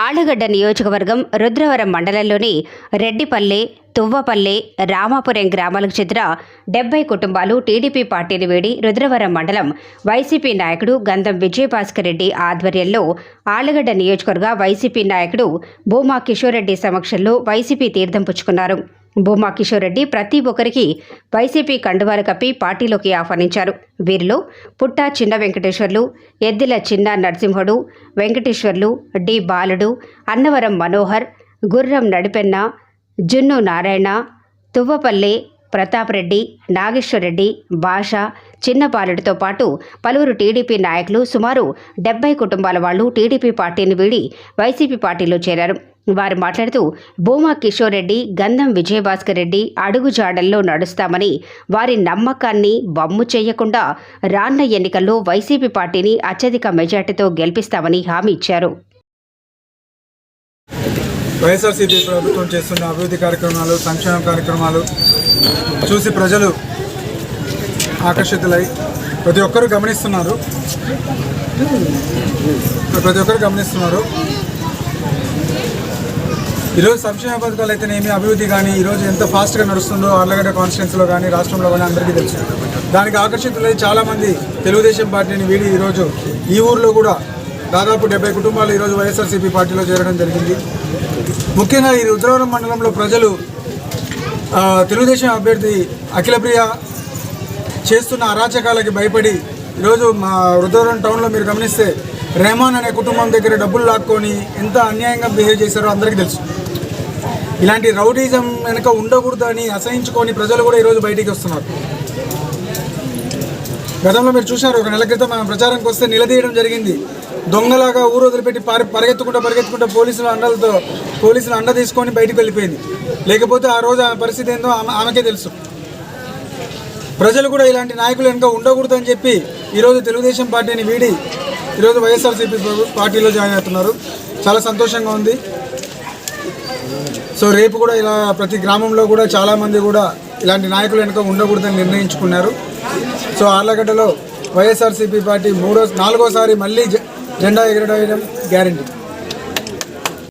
ఆళ్ళగడ్డ నియోజకవర్గం రుద్రవరం మండలంలోని రెడ్డిపల్లె తువ్వపల్లె రామాపురం గ్రామాలకు చెందిన డెబ్బై కుటుంబాలు టీడీపీ పార్టీని వీడి రుద్రవరం మండలం వైసీపీ నాయకుడు గంధం విజయభాస్కర్ రెడ్డి ఆధ్వర్యంలో ఆళ్ళగడ్డ నియోజకవర్గ వైసీపీ నాయకుడు భూమా కిషోర్ రెడ్డి సమక్షంలో వైసీపీ తీర్థం పుచ్చుకున్నారు. భూమా కిషోర్ రెడ్డి ప్రతి ఒక్కరికి వైసీపీ కండువాలు కప్పి పార్టీలోకి ఆహ్వానించారు. వీరిలో పుట్ట చిన్న వెంకటేశ్వర్లు ఎద్దిల చిన్న నరసింహుడు వెంకటేశ్వర్లు డి బాలుడు అన్నవరం మనోహర్ గుర్రం నడిపెన్న జున్ను నారాయణ తువ్వపల్లి ప్రతాపరెడ్డి నాగేశ్వరరెడ్డి భాష చిన్నపాలెడితో పాటు పలువురు టీడీపీ నాయకులు సుమారు డెబ్బై కుటుంబాల వాళ్ళు టీడీపీ పార్టీని వీడి వైసీపీ పార్టీలో చేరారు. వారు మాట్లాడుతూ భూమా కిషోర్ రెడ్డి గంధం విజయభాస్కర్ రెడ్డి అడుగుజాడల్లో నడుస్తామని వారి నమ్మకాన్ని బమ్ము చేయకుండా రాన్న ఎన్నికల్లో వైసీపీ పార్టీని అత్యధిక మెజార్టీతో గెలిపిస్తామని హామీ ఇచ్చారు. వైఎస్ఆర్సీపీ ప్రభుత్వం చేస్తున్న అభివృద్ధి కార్యక్రమాలు సంక్షేమ కార్యక్రమాలు చూసి ప్రజలు ఆకర్షితులై ప్రతి ఒక్కరూ గమనిస్తున్నారు. ప్రతి ఒక్కరు గమనిస్తున్నారు. ఈరోజు సంక్షేమ పథకాలు అయితేనేమి అభివృద్ధి కానీ ఈరోజు ఎంత ఫాస్ట్గా నడుస్తుందో ఆర్లగడ్డ కాన్స్టిట్యున్సీలో కానీ రాష్ట్రంలో కానీ అందరికీ తెలుసు. దానికి ఆకర్షితులై చాలామంది తెలుగుదేశం పార్టీని వీడి ఈరోజు ఈ ఊర్లో కూడా దాదాపు డెబ్బై కుటుంబాలు ఈరోజు వైఎస్ఆర్సీపీ పార్టీలో చేరడం జరిగింది. ముఖ్యంగా ఈ రుద్రవరం మండలంలో ప్రజలు తెలుగుదేశం అభ్యర్థి అఖిలప్రియ చేస్తున్న అరాచకాలకి భయపడి ఈరోజు మా రుద్రవరం టౌన్లో మీరు గమనిస్తే రెహమాన్ అనే కుటుంబం దగ్గర డబ్బులు లాక్కొని ఎంత అన్యాయంగా బిహేవ్ చేశారో అందరికీ తెలుసు. ఇలాంటి రౌడీజం వెనుక ఉండకూడదు అని అసహించుకొని ప్రజలు కూడా ఈరోజు బయటికి వస్తున్నారు. గతంలో మీరు చూశారు ఒక నెల క్రితం మనం ప్రచారంకి వస్తే నిలదీయడం జరిగింది. దొంగలాగా ఊరు వదిలిపెట్టి పారి పరిగెత్తుకుంటూ పరిగెత్తుకుంటూ పోలీసుల అండలతో పోలీసులు అండ తీసుకొని బయటికి వెళ్ళిపోయింది. లేకపోతే ఆ రోజు ఆమె పరిస్థితి ఏందో ఆమె ఆమెకే తెలుసు. ప్రజలు కూడా ఇలాంటి నాయకులు వెనుక ఉండకూడదు అని చెప్పి ఈరోజు తెలుగుదేశం పార్టీని వీడి ఈరోజు వైఎస్ఆర్సీపీ పార్టీలో జాయిన్ అవుతున్నారు. చాలా సంతోషంగా ఉంది. సో రేపు కూడా ఇలా ప్రతి గ్రామంలో కూడా చాలామంది కూడా ఇలాంటి నాయకులు వెనుక ఉండకూడదని నిర్ణయించుకున్నారు. సో ఆర్లగడ్డలో వైఎస్ఆర్సీపీ పార్టీ మూడో నాలుగోసారి మళ్ళీ జెండా ఎగరడం గ్యారంటీ.